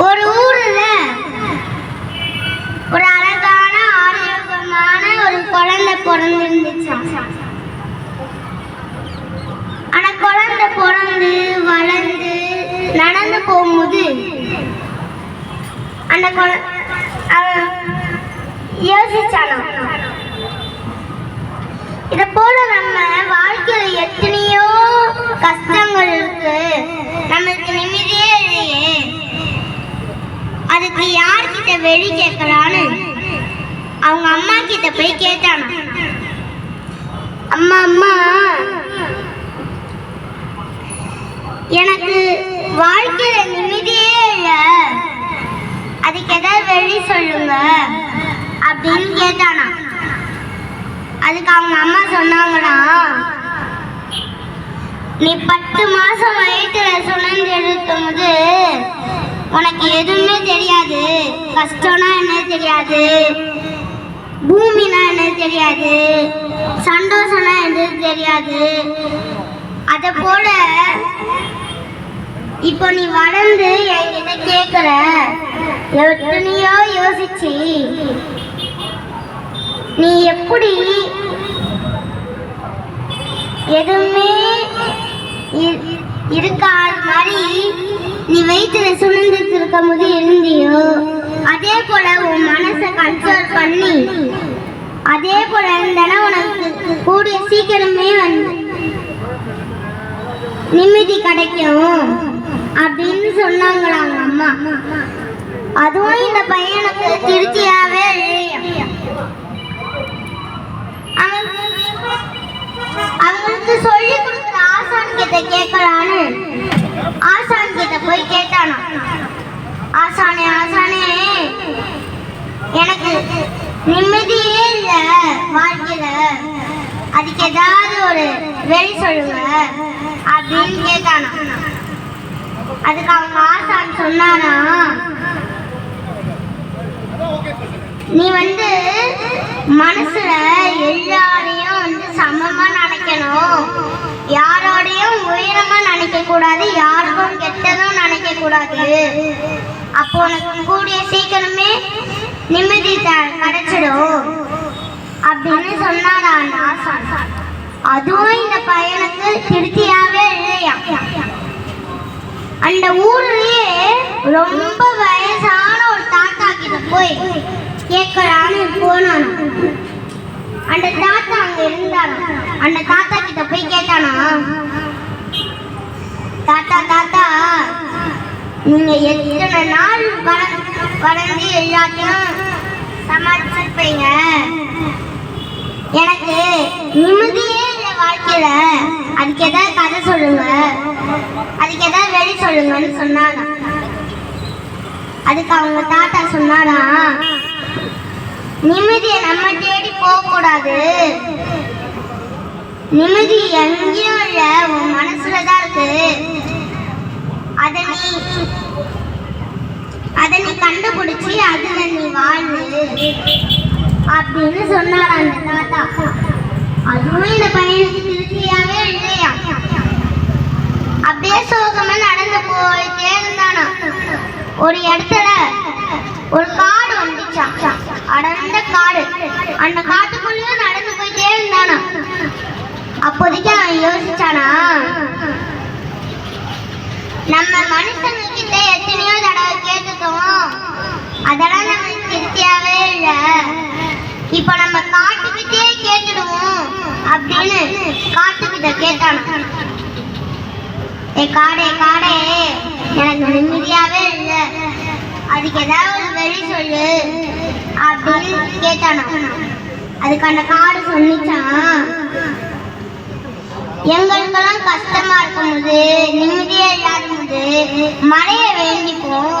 ஒரு ஊர்ல ஒரு அழகான ஆரோக்கியமான ஒரு குழந்தை பிறந்திருந்துச்சான் ஆனா குழந்தை பிறந்து வளர்ந்து நடந்து போகும்போது அந்த குழ- யோசிச்சானா? இத போல நம்ம வாழ்க்கையில எத்தனையோ கஷ்டங்கள் இருக்கு. நம்மளுக்கு நிம்மதியே இல்லையே. அதுக்கு யார்கிட்ட வெளி கேட்கலான்னு அவங்க அம்மா கிட்ட போய் கேட்டானா. அம்மா அம்மா எனக்கு வாழ்க்கையில நிம்மதியே இல்லை. அதுக்கு ஏதாவது வெளி சொல்லுங்க அப்படின்னு கேட்டானா. அதுக்கு அவங்க அம்மா சொன்னாங்கன்னா நீ பத்து மாசம் வயிற்றுல சுழந்து எழுத்தும் போது உனக்கு எதுவுமே தெரியாது. கஷ்டம்னா என்ன தெரியாது. பூமினா என்ன தெரியாது. சந்தோஷம்னா என்ன தெரியாது. அதை போல இப்போ நீ வளர்ந்து என்கிட்ட கேட்குற எத்தனையோ யோசிச்சு. நீ எப்படி எதுவுமே இ- மாதிரி நீ வயிற்றுல சுமந்துட்டு இருக்கும் போது இருந்தியோ அதே போல உன் மனசை கண்ட்ரோல் பண்ணி. அதே போல இருந்தனா உனக்கு கூடிய சீக்கிரமே வந்து நிம்மதி கிடைக்கும் அப்படின்னு சொன்னாங்களாங்க அம்மா. அதுவும் இந்த பையனுக்கு திருப்தியாவே அவங்களுக்கு சொல்லி கொடுக்குற ஆசான் கிட்ட கேட்கலான்னு. ஆசான் கிட்ட போய் கேட்டானா. ஆசானே ஆசானே எனக்கு நிம்மதியே இல்ல வாழ்க்கையில. அதுக்கு ஏதாவது ஒரு வெளி சொல்லுங்க அப்படின்னு கேட்டானா. அதுக்கு அவங்க ஆசான் சொன்னானா நீ வந்து மனசுல எல்லாரையும் நினைக்க கூடாது அப்போ உனக்கு கூடிய சீக்கிரமே நிம்மதி கிடைச்சிடும். அப்படின்னு சொன்னாரா அதுவும் இந்த பையனுக்கு திருப்தியாவே இல்லையா அந்த ஊர்லயே ரொம்ப வயசான ஒரு தாத்தா கிட்ட போய் கேட்கலான்னு போனான் அந்த தாத்தா அங்க இருந்தானா அந்த தாத்தா கிட்ட போய் கேட்டானா தாத்தா தாத்தா நீங்க எத்தனை நாள் வள- வளர்ந்து எல்லாத்தையும் சமாளிச்சிருப்பீங்க? எனக்கு நிம்மதியே இல்லை வாழ்க்கையில. அதுக்கு ஏதாவது கதை சொல்லுங்க. அதுக்கு ஏதாவது வெளி சொல்லுங்கன்னு சொன்னாங்க அதுக்கு அவங்க தாத்தா சொன்னாரா நிம்மதியை நம்ம தேடி போகக்கூடாது. நிம்மதி எங்கேயும் இல்லை உன் மனசுல தான் இருக்கு. அதை நீ அதை நீ கண்டுபிடிச்சி அதுல நீ வாழ்வு அப்படின்னு சொன்னார் அந்த தாத்தா. அதுவும் இந்த பையனுக்கு திருப்தியாவே இல்லையா? அப்படியே சோகமா நடந்து போயிட்டே இருந்தானா. ஒரு இடத்துல ஒரு காடு வந்துச்சான் அடர்ந்த காடு. அந்த காட்டுக்குள்ளேயே நடந்து போயிட்டே இருந்தானா. அப்போதைக்கு அவன் யோசிச்சானா நம்ம மனுஷங்க கிட்ட எத்தனையோ தடவை கேட்டுட்டோம். அதெல்லாம் நமக்கு திருப்தியாவே இல்லை. இப்போ நம்ம காட்டுக்கிட்டே கேட்டுடுவோம் அப்படின்னு காட்டுக்கிட்ட கேட்டானா. ஏ காடே காடே. எனக்கு நிம்மதியாவே இல்லை. அதுக்கு ஏதாவது ஒரு வழி சொல்லு. அப்படின்னு கேட்டானா. அதுக்கு அந்த காடு சொன்னிச்சான் எங்களுக்கெல்லாம் கஷ்டமா இருக்கும்போது நிம்மதியா இல்லாத மழைய மழையை வேண்டிப்போம்.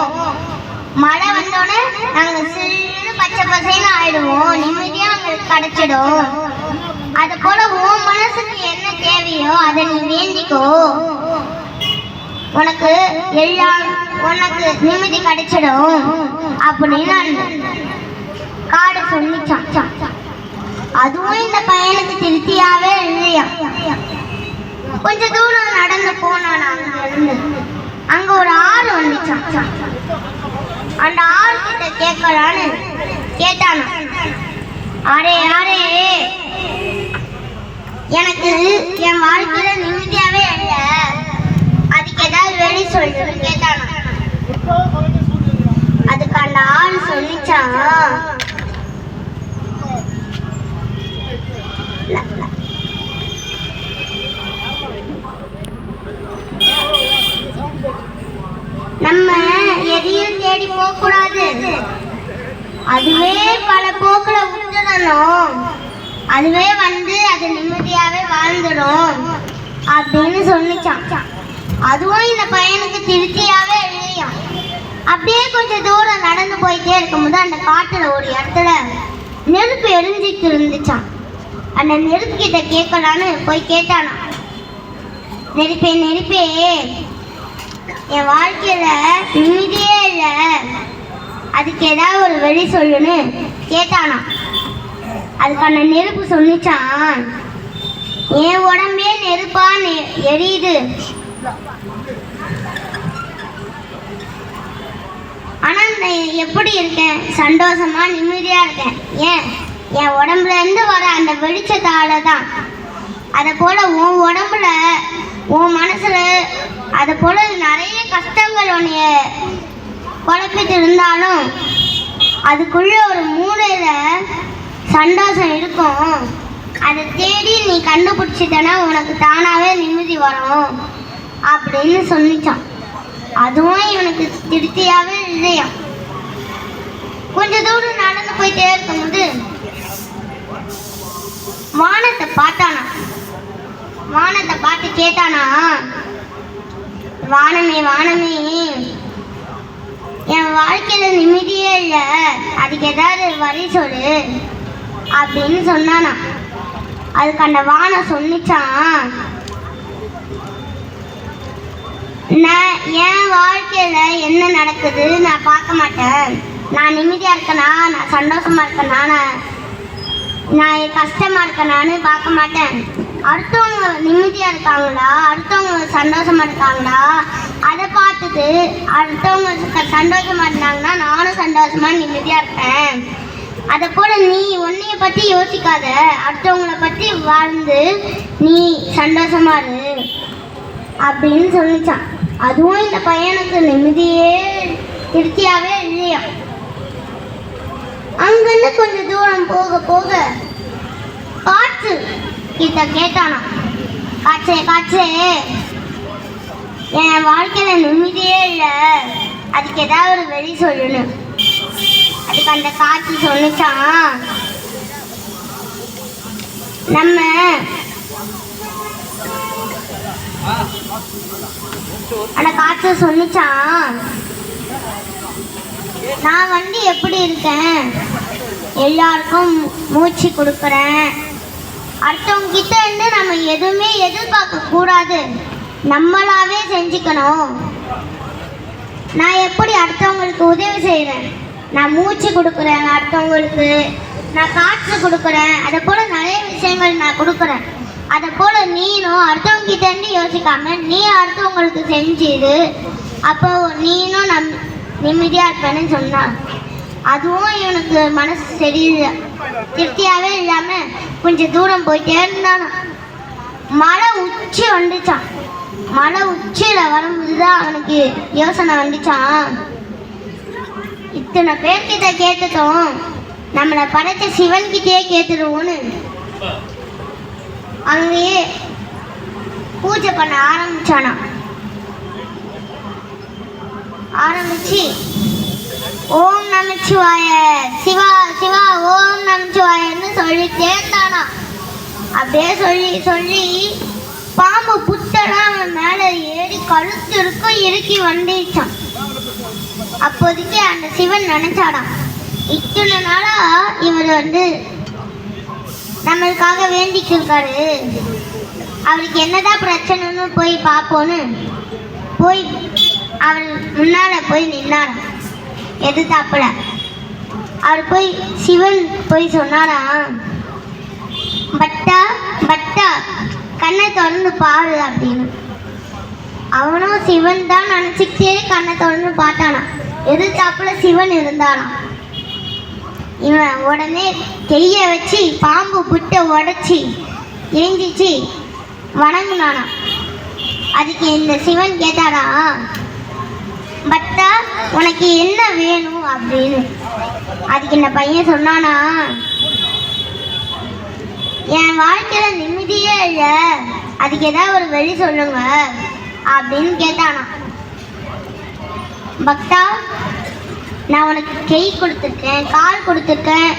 மழை வந்தோடனே நாங்க சிறு பச்சை பசைன்னு ஆயிடுவோம். நிம்மதியா எங்களுக்கு கிடைச்சிடும். அது போல உன் மனசுக்கு என்ன தேவையோ அதை நீ வேண்டிக்கோ. உனக்கு எல்லாம் உனக்கு நிம்மதி கிடைச்சிடும் அப்படின்னு காடு சொல்லிச்சான். அதுவும் இந்த பையனுக்கு திருப்தியாவே இல்லையா? கொஞ்ச தூரம் நடந்து போனான் அங்க அங்க ஒரு ஆறு வந்துச்சான் அந்த ஆறு கிட்ட கேட்கலான்னு கேட்டானா? அரே ஆரே எனக்கு என் வாழ்க்கையில நிம்மதியாவே இல்ல. அதுக்கு ஏதாவது வெளி சொல்லு கேட்டானா. அதுக்கு அந்த ஆள் சொல்லிச்சான் நம்ம எதையும் தேடி போக கூடாது அதுவே பல போக்கில் விட்டுடணும் அதுவே வந்து அது நிம்மதியாகவே வாழ்ந்துடும். அப்படின்னு சொல்லிச்சான். அதுவும் இந்த பையனுக்கு திருப்தியாகவே இல்லையா? அப்படியே கொஞ்சம் தூரம் நடந்து போயிட்டே இருக்கும்போது அந்த காட்டில் ஒரு இடத்துல நெருப்பு எரிஞ்சிட்டு இருந்துச்சான் அந்த நெருப்பு கிட்ட கேட்கலான்னு போய் கேட்டானா நெருப்பே நெருப்பே என் வாழ்க்கையில் நிம்மதியே இல்லை. அதுக்கு ஏதாவது ஒரு வழி சொல்லுன்னு கேட்டானா. அதுக்கான நெருப்பு சொன்னிச்சான். என் உடம்பே நெருப்பா எரியுது. ஆனால் நான் எப்படி இருக்கேன்? சந்தோஷமா நிம்மதியாக இருக்கேன். ஏன்? என் உடம்புல இருந்து வர அந்த வெளிச்சத்தால தான். அதை போல் உன் உடம்புல உன் மனசில் அதை போல் நிறைய கஷ்டங்கள் உன்னைய குழப்பிட்டு இருந்தாலும் அதுக்குள்ளே ஒரு மூளையில சந்தோஷம் இருக்கும். அதை தேடி நீ கண்டுபிடிச்சிட்டனா உனக்கு தானாகவே நிம்மதி வரும் அப்படின்னு சொல்லிச்சான் அதுவும் இவனுக்கு திருப்தியாகவே இல்லையா? கொஞ்ச தூரம் நடந்து போயிட்டே இருக்கும்போது வானத்தை பார்த்தானா? வானத்தை பார்த்து கேட்டானா வானமே வானமே என் வாழ்க்கையில நிம்மதியே இல்லை. அதுக்கு ஏதாவது வழி சொல்லு. அப்படின்னு சொன்னானா. அதுக்கு அந்த வானம் சொன்னிச்சான் நான் என் வாழ்க்கையில என்ன நடக்குது நான் பார்க்க மாட்டேன். நான் நிம்மதியா இருக்கனா? நான் சந்தோஷமா இருக்கனா நான் நான் கஷ்டமா இருக்கனான்னு பார்க்க மாட்டேன். அடுத்தவங்க நிம்மதியா இருக்காங்களா? அடுத்தவங்க சந்தோஷமா இருக்காங்களா? பார்த்து அடுத்தவங்க சந்தோஷமா இருந்தாங்கன்னா நானும் சந்தோஷமா நிம்மதியா இருப்பேன். அதை போல நீ உன்னைய பத்தி யோசிக்காத. அடுத்தவங்கள பத்தி வாழ்ந்து நீ சந்தோஷமா இரு அப்படின்னு சொல்லிச்சான். அதுவும் இந்த பையனுக்கு நிம்மதியே திருப்தியாவே இல்லையா? அங்கிருந்து கொஞ்சம் தூரம் போக போக காற்று கிட்ட கேட்டானா காற்றே காற்றே. என் வாழ்க்கையில நிம்மதியே இல்லை. அதுக்கு ஏதாவது ஒரு வெளி சொல்லணும். அதுக்கு அந்த காட்சி சொல்லிச்சான் நம்ம அந்த காற்று சொல்லிச்சான் நான் வந்து எப்படி இருக்கேன்? எல்லாருக்கும் மூச்சு கொடுக்குறேன். அடுத்தவங்க கிட்ட இருந்து நம்ம எதுவுமே எதிர்பார்க்க கூடாது நம்மளாவே செஞ்சுக்கணும். நான் எப்படி அடுத்தவங்களுக்கு உதவி செய்கிறேன் நான் மூச்சு கொடுக்குறேன் அடுத்தவங்களுக்கு நான் காற்று கொடுக்குறேன். அதை போல் நிறைய விஷயங்கள் நான் கொடுக்குறேன். அதை போல் நீனும் அடுத்தவங்க கிட்ட இருந்து யோசிக்காம நீ அடுத்தவங்களுக்கு செஞ்சிடு அப்போ நீனும் நம் நிம்மதியாக இருப்பேன்னு சொன்னான் அதுவும் இவனுக்கு மனசு சரியில்லை. திருப்தியாகவே இல்லாமல் கொஞ்சம் தூரம் போயிட்டே இருந்தானா. மழை உச்சி வந்துச்சான் மலை உச்சியில வரும்போது தான் அவனுக்கு யோசனை வந்துச்சான் இத்தனை பேர்கிட்ட கேட்டுட்டோம். நம்மளை படைத்த சிவன்கிட்டயே கேட்டுருவோன்னு. அங்கேயே பூஜை பண்ண ஆரம்பிச்சானா ஆரம்பிச்சு ஓம் நமச்சிவாய சிவா சிவா ஓம் நமச்சிவாயன்னு சொல்லி கேட்டானா அப்படியே சொல்லி சொல்லி பாம்பு புத்தெல்லாம் அவன் மேலே ஏறி கழுத்து இறுக்கி வந்துச்சான் அப்போதைக்கு அந்த சிவன் நினைச்சாடாம் இத்தனை நாளா இவர் வந்து நம்மளுக்காக வேண்டிட்டு இருக்காரு அவருக்கு என்னதான் பிரச்சனைன்னு போய் பார்ப்போன்னு போய் அவர் முன்னால போய் நின்னாராம். எதிர்த்தாப்புல. அவர் போய் சிவன் போய் சொன்னாராம். பட்டா பட்டா கண்ணை திறந்து பாடு அப்படின்னு. அவனும் சிவன் தான் நினச்சிக்கிட்டே கண்ணை திறந்து பார்த்தானாம். எதிர்த்தாப்புல சிவன் இருந்தானாம். இவன் உடனே கைய வச்சு பாம்பு புட்டை உடச்சி ஏஞ்சிச்சு வணங்கினானா அதுக்கு இந்த சிவன் கேட்டாரா பட்டா உனக்கு என்ன வேணும்? அப்படின்னு. அதுக்கு இந்த பையன் சொன்னானா என் வாழ்க்கையில நிம்மதி அதுக்கு ஏதாவது ஒரு வழி சொல்லுங்க அப்படின்னு கேட்டானா. பக்தா நான் உனக்கு கை கொடுத்துருக்கேன் கால் கொடுத்துருக்கேன்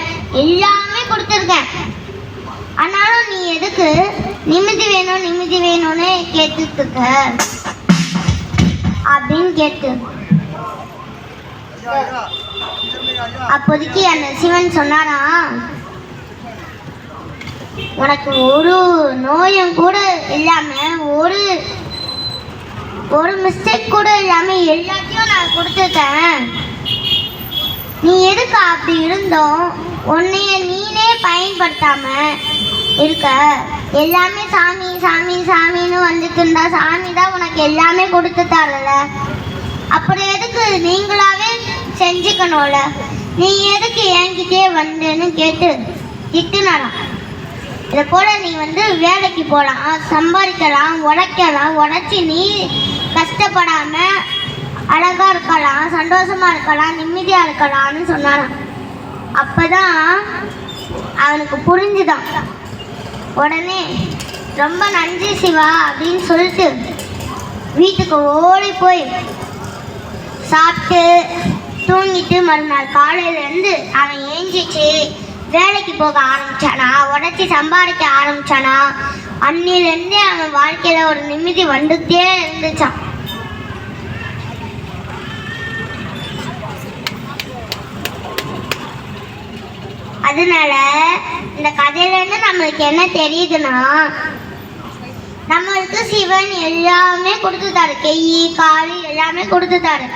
எல்லாமே கொடுத்துருக்கேன். ஆனாலும் நீ எதுக்கு நிம்மதி வேணும் நிம்மதி வேணும்னு கேட்டுட்டு இருக்க அப்படின்னு கேட்டு. அப்போதைக்கு அந்த சிவன் சொன்னாரா உனக்கு ஒரு நோயும் கூட இல்லாம ஒரு ஒரு மிஸ்டேக் கூட இல்லாம எல்லாத்தையும் நான் கொடுத்துட்டேன். நீ எதுக்கு அப்படி இருந்தோம்? உன்னைய நீனே பயன்படுத்தாம இருக்க. எல்லாமே சாமி சாமி சாமின்னு வந்துட்டு இருந்தா சாமி தான் உனக்கு எல்லாமே கொடுத்துட்டாருல்ல. அப்புறம் எதுக்கு நீங்களாவே செஞ்சுக்கணும்ல? நீ எதுக்கு என்கிட்டயே வந்தேன்னு கேட்டு திட்டுனாரான் இதை போல நீ வந்து வேலைக்கு போகலாம் சம்பாதிக்கலாம் உழைக்கலாம் உழைச்சி நீ கஷ்டப்படாம அழகா இருக்கலாம் சந்தோஷமா இருக்கலாம் நிம்மதியா இருக்கலாம்னு சொன்னாராம். அப்பதான் அவனுக்கு புரிஞ்சுதான். உடனே ரொம்ப நன்றி சிவா அப்படின்னு சொல்லிட்டு வீட்டுக்கு ஓடி போய் சாப்பிட்டு தூங்கிட்டு மறுநாள் காலையிலேருந்து அவன் ஏஞ்சிச்சு. வேலைக்கு போக ஆரம்பிச்சானா? உடச்சி சம்பாதிக்க ஆரம்பிச்சானா? அன்னிலேருந்தே அவன் வாழ்க்கையில ஒரு நிம்மதி வந்துட்டே இருந்துச்சான் அதனால இந்த கதையில இருந்து நம்மளுக்கு என்ன தெரியுதுன்னா நம்மளுக்கு சிவன் எல்லாமே கொடுத்துட்டாரு. கை கால் எல்லாமே கொடுத்துட்டாரு.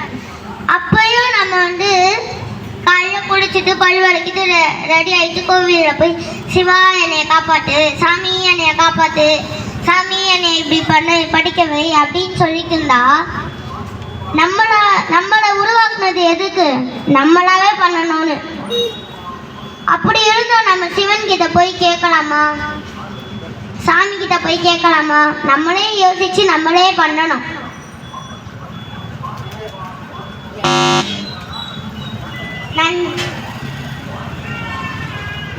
அப்பயும் நம்ம வந்து காலைல குடிச்சிட்டு பல் வரைக்கிட்டு ரெடி ஆகிட்டு கோவிலில் போய் சிவா என்னைய காப்பாத்து சாமி என்னைய காப்பாத்து சாமி என்னை இப்படி பண்ண படிக்க வை அப்படின்னு சொல்லிக்கிருந்தா இருந்தா நம்மளை உருவாக்குனது எதுக்கு? நம்மளாவே பண்ணணும்னு. அப்படி இருந்தோம் நம்ம சிவன் கிட்ட போய் கேட்கலாமா? சாமி கிட்ட போய் கேட்கலாமா? நம்மளே யோசிச்சு நம்மளே பண்ணணும்.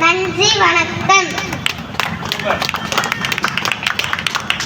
நன்றி வணக்கம்.